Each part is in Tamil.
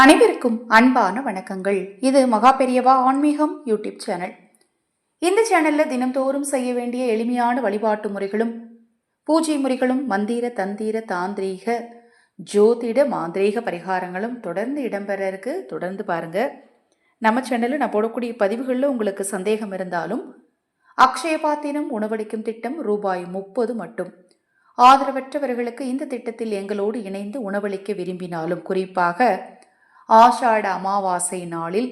அனைவருக்கும் அன்பான வணக்கங்கள். இது மகா பெரியவா ஆன்மீகம் யூடியூப் சேனல். இந்த சேனல்ல தினம்தோறும் செய்ய வேண்டிய எளிமையான வழிபாட்டு முறைகளும் பூஜை முறைகளும் மந்திர தந்திர தாந்திரீக ஜோதிட மாந்திரீக பரிகாரங்களும் தொடர்ந்து இடம்பெற இருக்கு தொடர்ந்து பாருங்க. நம்ம சேனலில் நான் போடக்கூடிய பதிவுகளில் உங்களுக்கு சந்தேகம் இருந்தாலும் அக்ஷய பாத்திரம் உணவளிக்கும் திட்டம் ரூபாய் முப்பது மட்டும். ஆதரவற்றவர்களுக்கு இந்த திட்டத்தில் எங்களோடு இணைந்து உணவளிக்க விரும்பினாலும் குறிப்பாக ஆஷாட அமாவாசை நாளில்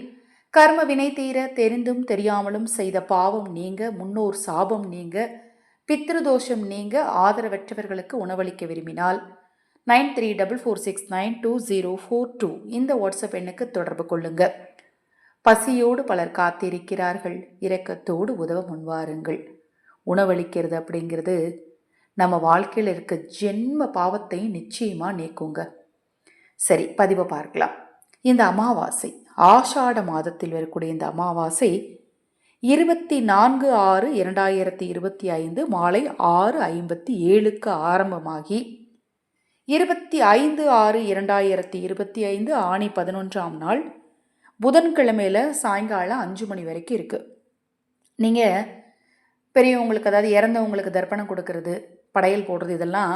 கர்ம வினை தீர தெரிந்தும் தெரியாமலும் செய்த பாவம் நீங்க முன்னோர் சாபம் நீங்க பித்ருதோஷம் நீங்க ஆதரவற்றவர்களுக்கு உணவளிக்க விரும்பினால் nine three double four six nine two zero four two இந்த வாட்ஸ்அப் எண்ணுக்கு தொடர்பு கொள்ளுங்க. பசியோடு பலர் காத்திருக்கிறார்கள். இரக்கத்தோடு உதவ முன்வாருங்கள் உணவளிக்கிறது அப்படிங்கிறது நம்ம வாழ்க்கையில் இருக்க ஜென்ம பாவத்தை நிச்சயமாக நீக்குங்க. சரி பதிவை பார்க்கலாம். இந்த அமாவாசை ஆஷாட மாதத்தில் வரக்கூடிய இந்த அமாவாசை இருபத்தி நான்கு ஆறு இரண்டாயிரத்தி இருபத்தி ஐந்து மாலை ஆறு ஐம்பத்தி ஏழுக்கு ஆரம்பமாகி இருபத்தி ஐந்து ஆறு இரண்டாயிரத்தி இருபத்தி ஐந்து ஆணி பதினொன்றாம் நாள் புதன்கிழமையில் சாயங்காலம் அஞ்சு மணி வரைக்கும் இருக்குது நீங்கள் பெரியவங்களுக்கு அதாவது இறந்தவங்களுக்கு தர்ப்பணம் கொடுக்கறது படையல் போடுறது இதெல்லாம்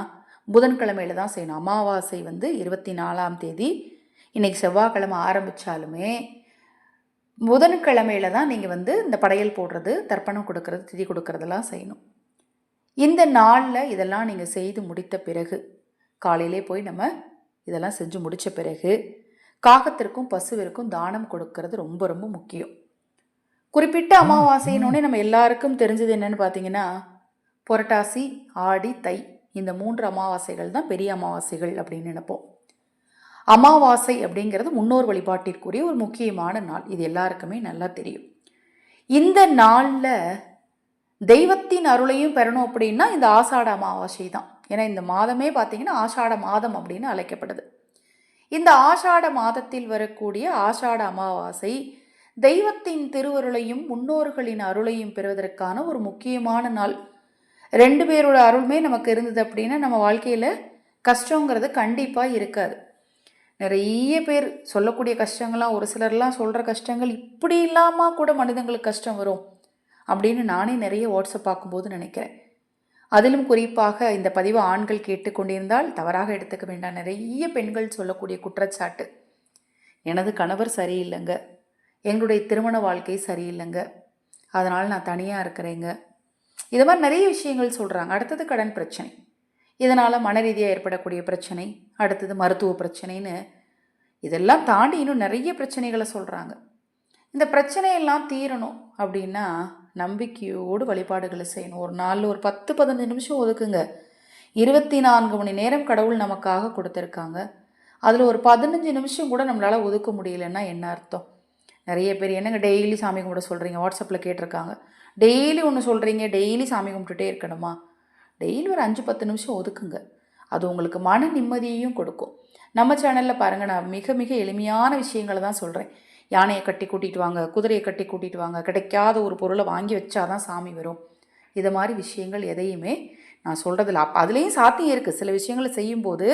புதன்கிழமையில தான் செய்யணும். அமாவாசை வந்து இருபத்தி நாலாம் தேதி இன்றைக்கி செவ்வாய்க்கிழமை ஆரம்பித்தாலுமே புதன்கிழமையில தான் நீங்கள் வந்து இந்த படையல் போடுறது தர்ப்பணம் கொடுக்கறது திதி கொடுக்கறதெல்லாம் செய்யணும். இந்த நாளில் இதெல்லாம் நீங்கள் செய்து முடித்த பிறகு காலையிலே போய் நம்ம இதெல்லாம் செஞ்சு முடித்த பிறகு காகத்திற்கும் பசுவிற்கும் தானம் கொடுக்கறது ரொம்ப ரொம்ப முக்கியம். குறிப்பிட்ட அமாவாசையினோடனே நம்ம எல்லாருக்கும் தெரிஞ்சது என்னன்னு பார்த்தீங்கன்னா புரட்டாசி ஆடி தை இந்த மூன்று அமாவாசைகள் தான் பெரிய அமாவாசைகள் அப்படின்னு நினைப்போம். அமாவாசை அப்படிங்கிறது முன்னோர் வழிபாட்டிற்குரிய ஒரு முக்கியமான நாள். இது எல்லாருக்குமே நல்லா தெரியும். இந்த நாளில் தெய்வத்தின் அருளையும் பெறணும் அப்படின்னா இந்த ஆஷாட அமாவாசை தான். ஏன்னா இந்த மாதமே பார்த்தீங்கன்னா ஆஷாட மாதம் அப்படின்னு அழைக்கப்படுது இந்த ஆஷாட மாதத்தில் வரக்கூடிய ஆஷாட அமாவாசை தெய்வத்தின் திருவருளையும் முன்னோர்களின் அருளையும் பெறுவதற்கான ஒரு முக்கியமான நாள். ரெண்டு பேரோட அருள்மே நமக்கு இருந்தது அப்படின்னா நம்ம வாழ்க்கையில் கஷ்டங்கிறது கண்டிப்பாக இருக்காது. நிறைய பேர் சொல்லக்கூடிய கஷ்டங்கள்லாம் ஒரு சிலர்லாம் சொல்கிற கஷ்டங்கள் இப்படி இல்லாமல் கூட மனிதங்களுக்கு கஷ்டம் வரும் அப்படின்னு நானே நிறைய வாட்ஸ்அப் பார்க்கும்போது நினைக்கிறேன். அதிலும் குறிப்பாக இந்த பதிவு ஆண்கள் கேட்டுக்கொண்டிருந்தால் தவறாக எடுத்துக்க வேண்டாம். நிறைய பெண்கள் சொல்லக்கூடிய குற்றச்சாட்டு. எனது கணவர் சரியில்லைங்க. எங்களுடைய திருமண வாழ்க்கை சரியில்லைங்க. அதனால் நான் தனியாக இருக்கிறேங்க. இது மாதிரி நிறைய விஷயங்கள் சொல்கிறாங்க அடுத்தது கடன் பிரச்சனை. இதனால் மன ரீதியாக ஏற்படக்கூடிய பிரச்சனை அடுத்தது மருத்துவ பிரச்சனைன்னு இதெல்லாம் தாண்டி இன்னும் நிறைய பிரச்சனைகளை சொல்கிறாங்க இந்த பிரச்சனையெல்லாம் தீரணும் அப்படின்னா நம்பிக்கையோடு வழிபாடுகளை செய்யணும். ஒரு நாளில் ஒரு பத்து பதினஞ்சு நிமிஷம் ஒதுக்குங்க. இருபத்தி நான்கு மணி நேரம் கடவுள் நமக்காக கொடுத்துருக்காங்க. அதில் ஒரு பதினஞ்சு நிமிஷம் கூட நம்மளால் ஒதுக்க முடியலன்னா என்ன அர்த்தம்? நிறைய பேர் என்னங்க டெய்லி சாமி கும்பிட சொல்கிறீங்க வாட்ஸ்அப்பில் கேட்டிருக்காங்க. டெய்லி ஒன்று சொல்கிறீங்க டெய்லி சாமி கும்பிட்டுட்டே இருக்கணுமா? டெய்லி ஒரு அஞ்சு பத்து நிமிஷம் ஒதுக்குங்க. அது உங்களுக்கு மன நிம்மதியையும் கொடுக்கும். நம்ம சேனலில் பாருங்கள் நான் மிக மிக எளிமையான விஷயங்களை தான் சொல்கிறேன் யானையை கட்டி கூட்டிகிட்டு வாங்க குதிரையை கட்டி கூட்டிகிட்டு வாங்க கிடைக்காத ஒரு பொருளை வாங்கி வச்சாதான் சாமி வரும். இது மாதிரி விஷயங்கள் எதையுமே நான் சொல்கிறதில்ல அப் அதுலேயும் சாத்தியம் இருக்குது சில விஷயங்களை செய்யும்போது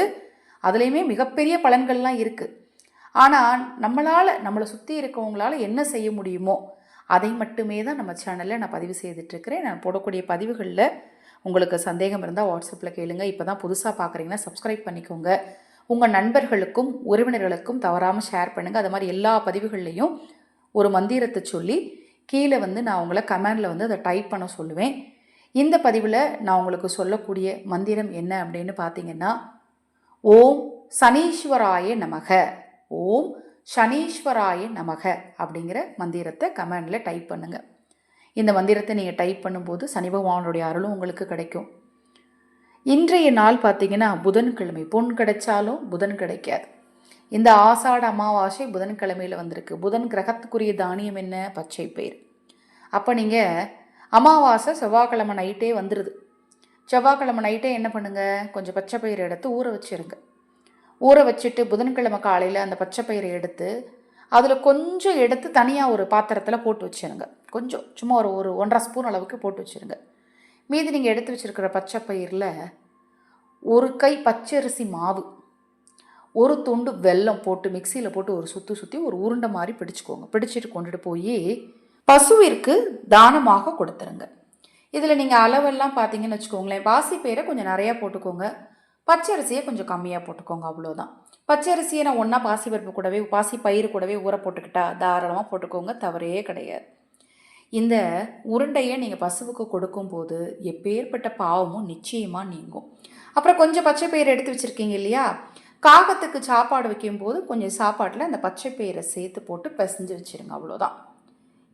அதுலேயுமே மிகப்பெரிய பலன்கள்லாம் இருக்குது ஆனால் நம்மளால் நம்மளை சுற்றி இருக்கவங்களால் என்ன செய்ய முடியுமோ அதை மட்டுமே தான் நம்ம சேனலில் நான் பதிவு செய்துட்ருக்கிறேன் நான் போடக்கூடிய பதிவுகளில் உங்களுக்கு சந்தேகம் இருந்தால் வாட்ஸ்அப்பில் கேளுங்க. இப்போ தான் புதுசாக பார்க்குறீங்கன்னா சப்ஸ்கிரைப் பண்ணிக்கோங்க. உங்கள் நண்பர்களுக்கும் உறவினர்களுக்கும் தவறாமல் ஷேர் பண்ணுங்கள் அது மாதிரி எல்லா பதிவுகள்லையும் ஒரு மந்திரத்தை சொல்லி கீழே வந்து நான் உங்களை கமெண்டில் வந்து அதை டைப் பண்ண சொல்லுவேன். இந்த பதிவில் நான் உங்களுக்கு சொல்லக்கூடிய மந்திரம் என்ன அப்படின்னு பார்த்தீங்கன்னா ஓம் சனீஸ்வராய நமக. ஓம் சனீஸ்வராய நமக அப்படிங்கிற மந்திரத்தை கமெண்டில் டைப் பண்ணுங்கள் இந்த மந்திரத்தை நீங்கள் டைப் பண்ணும்போது சனி பகவானுடைய அருளும் உங்களுக்கு கிடைக்கும். இன்றைய நாள் பார்த்தீங்கன்னா புதன்கிழமை. பொன் கிடைச்சாலும் புதன் கிடைக்காது. இந்த ஆசாட அமாவாசை புதன்கிழமையில் வந்திருக்கு. புதன் கிரகத்துக்குரிய தானியம் என்ன? பச்சை பயிர். அப்போ நீங்கள் அமாவாசை செவ்வாய்க்கிழமை நைட்டே வந்துடுது செவ்வாய்க்கிழமை நைட்டே என்ன பண்ணுங்கள் கொஞ்சம் பச்சை பயிர் எடுத்து ஊற வச்சிருங்க. ஊற வச்சுட்டு புதன்கிழமை காலையில் அந்த பச்சை பயிரை எடுத்து அதில் கொஞ்சம் எடுத்து தனியாக ஒரு பாத்திரத்தில் போட்டு வச்சுருங்க. கொஞ்சம் சும்மா ஒரு ஒரு ஒன்றரை ஸ்பூன் அளவுக்கு போட்டு வச்சுருங்க. மீதி நீங்கள் எடுத்து வச்சுருக்கிற பச்சை பயிரில் ஒரு கை பச்சரிசி மாவு ஒரு துண்டு வெல்லம் போட்டு மிக்சியில் போட்டு ஒரு சுற்றி சுற்றி ஒரு உருண்டை மாதிரி பிடிச்சிக்கோங்க. பிடிச்சிட்டு கொண்டுட்டு போய் பசுவிற்கு தானமாக கொடுத்துருங்க. இதில் நீங்கள் அளவெல்லாம் பார்த்தீங்கன்னு வச்சுக்கோங்களேன். பாசிப்பயிரை கொஞ்சம் நிறையா போட்டுக்கோங்க. பச்சரிசியை கொஞ்சம் கம்மியாக போட்டுக்கோங்க அவ்வளோதான் பச்சரிசியை நான் ஒன்றா பாசிப்பருப்பு கூடவே பாசி பயிறு கூடவே ஊற போட்டுக்கிட்டா தாராளமாக போட்டுக்கோங்க தவறே கிடையாது. இந்த உருண்டையை நீங்கள் பசுவுக்கு கொடுக்கும்போது எப்பேற்பட்ட பாவமும் நிச்சயமாக நீங்கும். அப்புறம் கொஞ்சம் பச்சை பயிர் எடுத்து வச்சுருக்கீங்க இல்லையா? காகத்துக்கு சாப்பாடு வைக்கும்போது கொஞ்சம் சாப்பாட்டில் அந்த பச்சை பயிரை சேர்த்து போட்டு பிசைஞ்சு வச்சுருங்க அவ்வளோதான்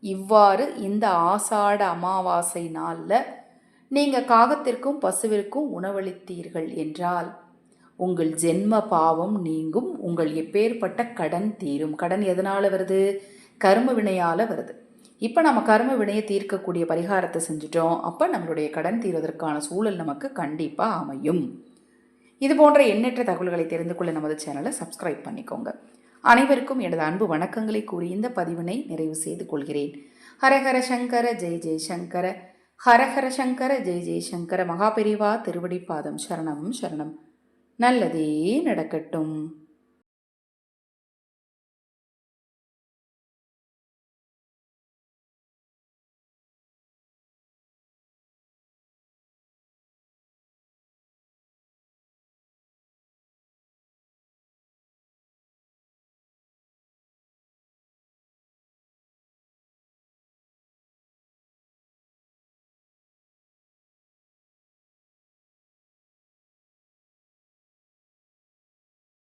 இவ்வாறு இந்த ஆசாட அமாவாசை நாளில் நீங்கள் காகத்திற்கும் பசுவிற்கும் உணவளித்தீர்கள் என்றால் உங்கள் ஜென்ம பாவம் நீங்கும் உங்கள் எப்பேற்பட்ட கடன் தீரும். கடன் எதனால் வருது? கர்ம வினையால் வருது. இப்போ நம்ம கர்ம வினையை தீர்க்கக்கூடிய பரிகாரத்தை செஞ்சுட்டோம். அப்போ நம்மளுடைய கடன் தீர்வதற்கான சூழல் நமக்கு கண்டிப்பாக அமையும். இது போன்ற எண்ணற்ற தகவல்களை தெரிந்து கொள்ள நமது சேனலை சப்ஸ்கிரைப் பண்ணிக்கோங்க. அனைவருக்கும் எனது அன்பு வணக்கங்களை கூறி இந்த பதிவினை நிறைவு செய்து கொள்கிறேன். ஹரஹர சங்கர ஜெய் ஜெய் சங்கர. ஹரஹர சங்கர ஜெய் ஜெய் சங்கர. மகாபெரிவா திருவடிப்பாதம் சரணமும் சரணம் சரணம். நல்லதே நடக்கட்டும்.